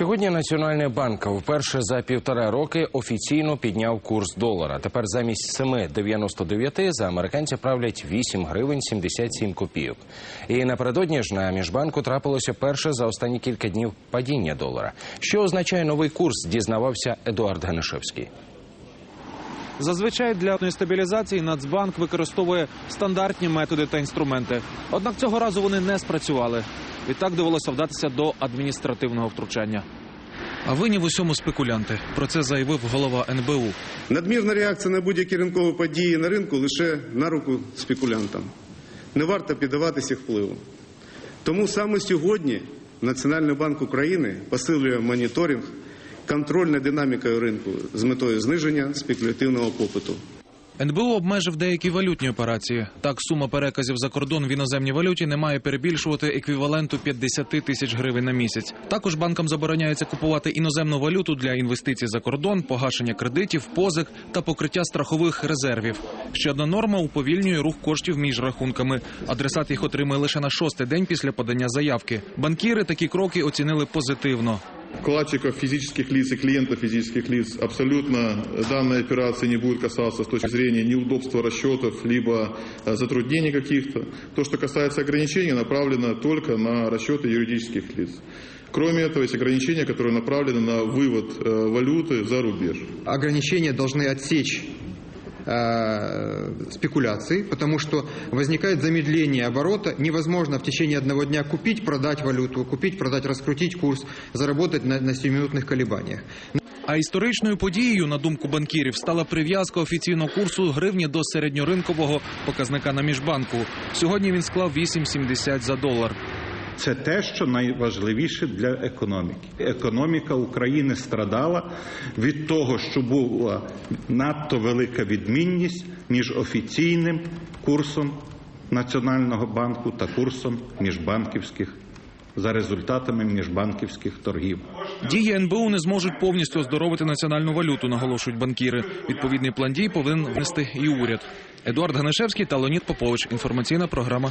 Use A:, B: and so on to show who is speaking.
A: Сьогодні Національний банк вперше за півтора роки офіційно підняв курс долара. Тепер замість 7,99 за американці правлять 8 гривень 77 копійок. І напередодні ж на міжбанку трапилося перше за останні кілька днів падіння долара. Що означає новий курс? Дізнавався Едуард Ганишевський.
B: Зазвичай для стабілізації Нацбанк використовує стандартні методи та інструменти. Однак цього разу вони не спрацювали. Відтак довелося вдатися до адміністративного втручання. А винні в усьому спекулянти. Про це заявив голова НБУ.
C: Надмірна реакція на будь-які ринкові події на ринку лише на руку спекулянтам. Не варто піддаватися впливу. Тому саме сьогодні Національний банк України посилює моніторинг, контроль над динамікою ринку з метою зниження спекулятивного попиту.
B: НБУ обмежив деякі валютні операції. Так, сума переказів за кордон в іноземній валюті не має перебільшувати еквіваленту 50 тисяч гривень на місяць. Також банкам забороняється купувати іноземну валюту для інвестицій за кордон, погашення кредитів, позик та покриття страхових резервів. Ще одна норма уповільнює рух коштів між рахунками. Адресат їх отримує лише на шостий день після подання заявки. Банкіри такі кроки оцінили позитивно.
D: Вкладчиков физических лиц и клиентов физических лиц абсолютно данная операция не будет касаться с точки зрения неудобства расчетов, либо э, затруднений каких-то. То, что касается ограничений, направлено только на расчеты юридических лиц. Кроме этого, есть ограничения, которые направлены на вывод э, валюты за рубеж.
E: ограничения должны отсечь э, спекуляции, потому что возникает замедление оборота. Невозможно в течение одного дня купить, продать валюту, купить, продать, раскрутить курс, заработать на, на 7-минутных колебаниях.
B: А історичною подією, на думку банкірів, стала прив'язка офіційного курсу гривні до середньоринкового показника на міжбанку. Сьогодні він склав 8,70 за долар.
F: Це те, що найважливіше для економіки. Економіка України страдала від того, що була надто велика відмінність між офіційним курсом Національного банку та курсом міжбанківських за результатами міжбанківських торгів.
B: Дії НБУ не зможуть повністю оздоровити національну валюту, наголошують банкіри. Відповідний план дій повинен внести і уряд. Едуард Ганишевський та Леонід Попович. Інформаційна програма